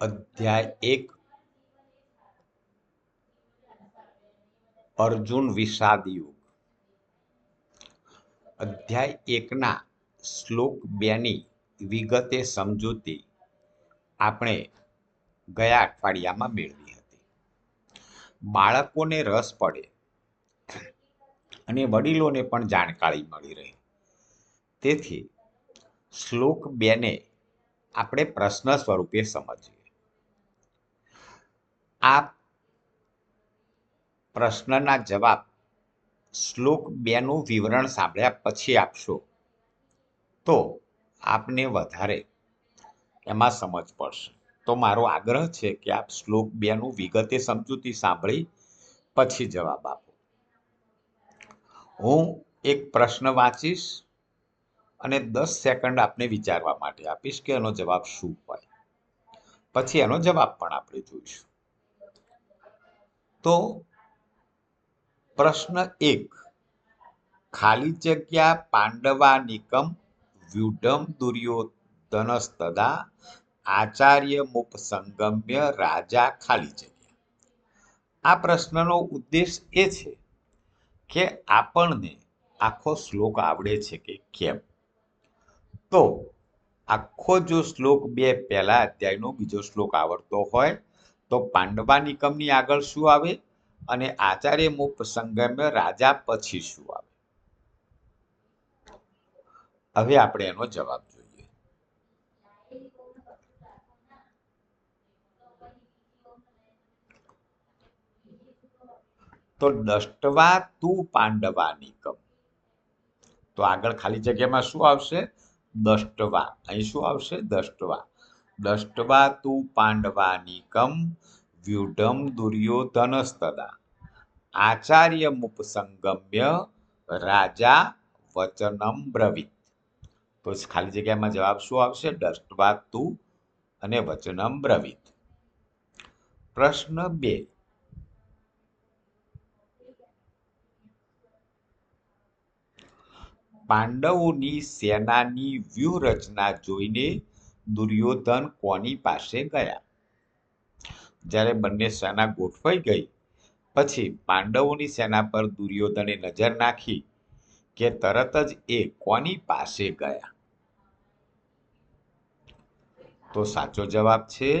અધ્યાય એક. અર્જુન વિષાદ યુગ અધ્યાય એકના શ્લોક બેની વિગતે સમજૂતી આપણે ગયા અઠવાડિયામાં મેળવી હતી. બાળકોને રસ પડે અને વડીલોને પણ જાણકારી મળી રહે. તેથી શ્લોક બેને આપણે પ્રશ્ન સ્વરૂપે સમજીએ. આ પ્રશ્નના જવાબ શ્લોક બેનું વિવરણ સાંભળ્યા પછી આપશો. તો આપને વધારે એમાં સમજ પડશે. તો મારો આગ્રહ છે કે આપ શ્લોક બેનું વિગતે સમજૂતી સાંભળી પછી જવાબ આપો. હું એક પ્રશ્ન વાંચીશ અને દસ સેકન્ડ આપને વિચારવા માટે આપીશ કે એનો જવાબ શું હોય. પછી એનો જવાબ પણ આપણે જોઈશું. તો પ્રશ્ન એક. ખાલી જગ્યા પાંડવા નિકમ વ્યુઢમ દુર્યોધનસ્તદા આચાર્ય મુપ સંગમ્ય રાજા ખાલી જગ્યા. આ પ્રશ્નનો ઉદ્દેશ એ છે કે આપણને આખો શ્લોક આવડે છે કે કેમ? તો આખો જો શ્લોક બે પહેલા અધ્યાયનો બીજો શ્લોક આવડતો હોય તો પાંડવા નિકમની આગળ શું આવે? અને આચાર્ય મુપ સંગમ્ય રાજા પછી શું આવે? હવે આપણે એનો જવાબ જોઈએ. તો દષ્ટવા તું પાંડવા નિકમ તો આગળ ખાલી જગ્યામાં શું આવશે? દષ્ટવા અહીં શું આવશે? દષ્ટવા દષ્ટવા તું પાંડવાનિકમ વ્યુઢમ દુર્યોધનસ્તદા. આચાર્ય મુપસંગમ્ય, રાજા વચનમ બ્રવિત. તો ખાલી જગ્યામાં જવાબ શું આવશે? દષ્ટવા તું અને વચનમ બ્રવિત. પ્રશ્ન બે. પાંડવોની સેનાની વ્યૂહરચના જોઈને દુર્યોધન કોની પાસે ગયા? જ્યારે બંને સેના ગોઠવાઈ ગઈ, પછી પાંડવોની સેના પર દુર્યોધને નજર નાખી કે તરત જ એ કોની પાસે ગયા? તો સાચો જવાબ છે,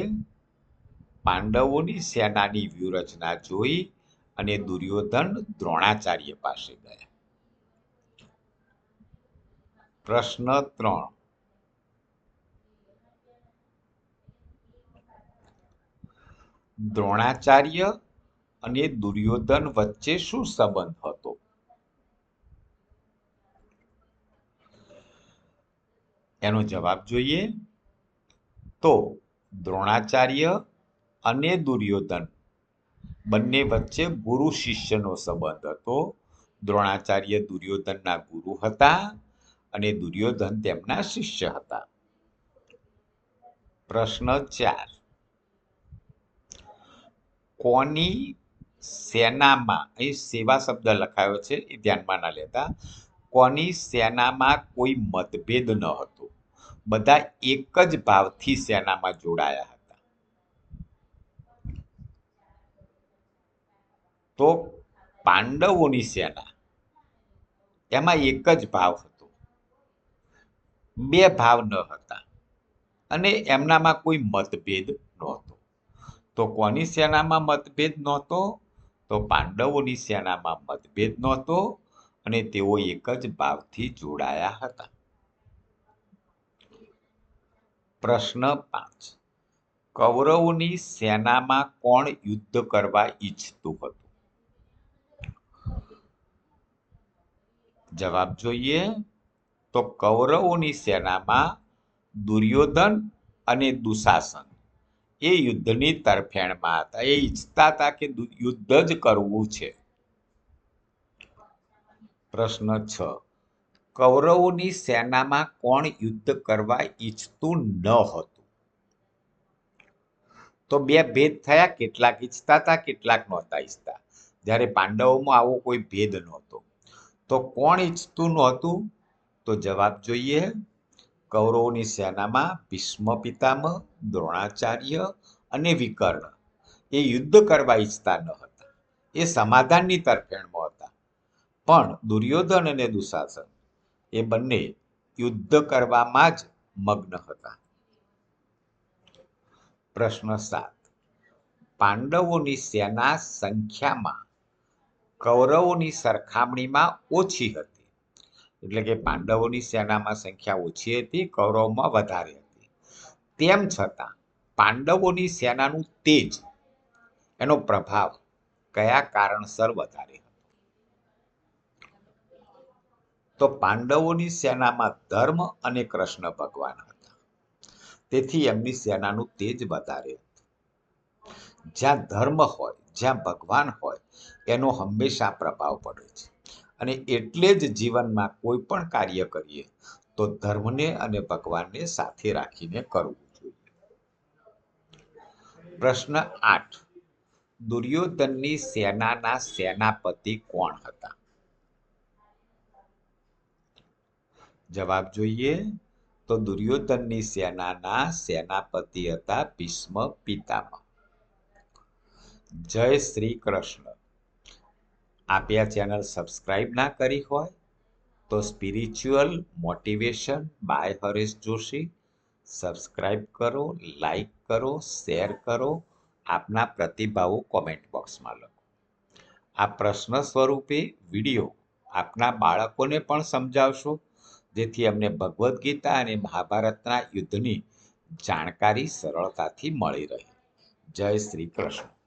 પાંડવોની સેનાની વ્યૂહરચના જોઈ અને દુર્યોધન દ્રોણાચાર્ય પાસે ગયા. પ્રશ્ન ત્રણ. દ્રોણાચાર્ય અને દુર્યોધન વચ્ચે શું સંબંધ હતો? એનો જવાબ જોઈએ તો દ્રોણાચાર્ય અને દુર્યોધન બંને વચ્ચે ગુરુ શિષ્યનો સંબંધ હતો. દ્રોણાચાર્ય દુર્યોધનના ગુરુ હતા અને દુર્યોધન તેમના શિષ્ય હતા. પ્રશ્ન ચાર. કોની સેનામાં, અહીં સેવા શબ્દ લખાયો છે, એ ધ્યાનમાં ના લેતા, કોની સેનામાં કોઈ મતભેદ ન હતો. બધા એક જ ભાવથી સેનામાં જોડાયા હતા. તો પાંડવોની સેના, એમાં એક જ ભાવ હતો. બે ભાવ ન હતા. અને એમનામાં કોઈ મતભેદ તો કોની સેનામાં મતભેદ નહોતો? તો પાંડવોની સેનામાં મતભેદ નહોતો અને તેઓ એક જ ભાવથી જોડાયા હતા. પ્રશ્ન પાંચ. કૌરવોની સેનામાં કોણ યુદ્ધ કરવા ઈચ્છતું હતું? જવાબ જોઈએ. તો કૌરવોની સેનામાં દુર્યોધન અને દુશાસન. એ યુદ્ધની તરફેણમાં હતા. એ ઈચ્છતા હતા કે યુદ્ધ જ કરવું છે. પ્રશ્ન છ. કૌરવોની સેનામાં કોણ યુદ્ધ કરવા ઈચ્છતું ન હતું? તો બે ભેદ થયા. કેટલાક ઈચ્છતા હતા, કેટલાક નહોતા ઈચ્છતા. જ્યારે પાંડવોમાં આવો કોઈ ભેદ નહોતો. તો કોણ ઈચ્છતું નહોતું તો જવાબ જોઈએ. કૌરવોની સેનામાં ભીષ્મ પિતામહ, દ્રોણાચાર્ય અને વિકર્ણ. એ યુદ્ધ કરવા ઈચ્છતા ન હતા. એ સમાધાનની તરફેણમાં હતા. પણ દુર્યોધન અને દુશાસન, એ બંને યુદ્ધ કરવામાં જ મગ્ન હતા. પ્રશ્ન સાત. પાંડવોની સેના સંખ્યામાં કૌરવોની સરખામણીમાં ઓછી હતી. એટલે કે પાંડવોની સેનામાં સંખ્યા ઓછી હતી, કૌરવમાં વધારે હતી. તેમ છતાં પાંડવોની સેનાનું તેજ, એનો પ્રભાવ કયા કારણસર વધારે હતો? તો પાંડવોની સેનામાં ધર્મ અને કૃષ્ણ ભગવાન હતા. તેથી એમની સેનાનું તેજ વધારે હતું. જ્યાં ધર્મ હોય, જ્યાં ભગવાન હોય, એનો હંમેશા પ્રભાવ પડે છે. અને એટલે જ જીવનમાં કોઈ પણ કાર્ય કરીએ, તો ધર્મને અને ભગવાનને સાથે રાખીને કરવું જોઈએ. પ્રશ્ન આઠ. દુર્યોધનની સેનાના સેનાપતિ કોણ હતા? જવાબ જોઈએ તો દુર્યોધનની સેનાના સેનાપતિ હતા ભીષ્મ પિતામહ. જય શ્રી કૃષ્ણ. આપે આ ચેનલ સબસ્ક્રાઈબ ના કરી હોય, તો spiritual motivation by Haresh Joshi. Subscribe કરો લાઈક કરો, શેર કરો, આપના પ્રતિભાવો કોમેન્ટ બોક્સમાં લખો. આ પ્રશ્ન સ્વરૂપે વીડિયો આપના બાળકોને પણ સમજાવશો, જેથી અમને ભગવદ્ ગીતા અને મહાભારતના યુદ્ધની જાણકારી સરળતાથી મળી રહે. જય શ્રી કૃષ્ણ.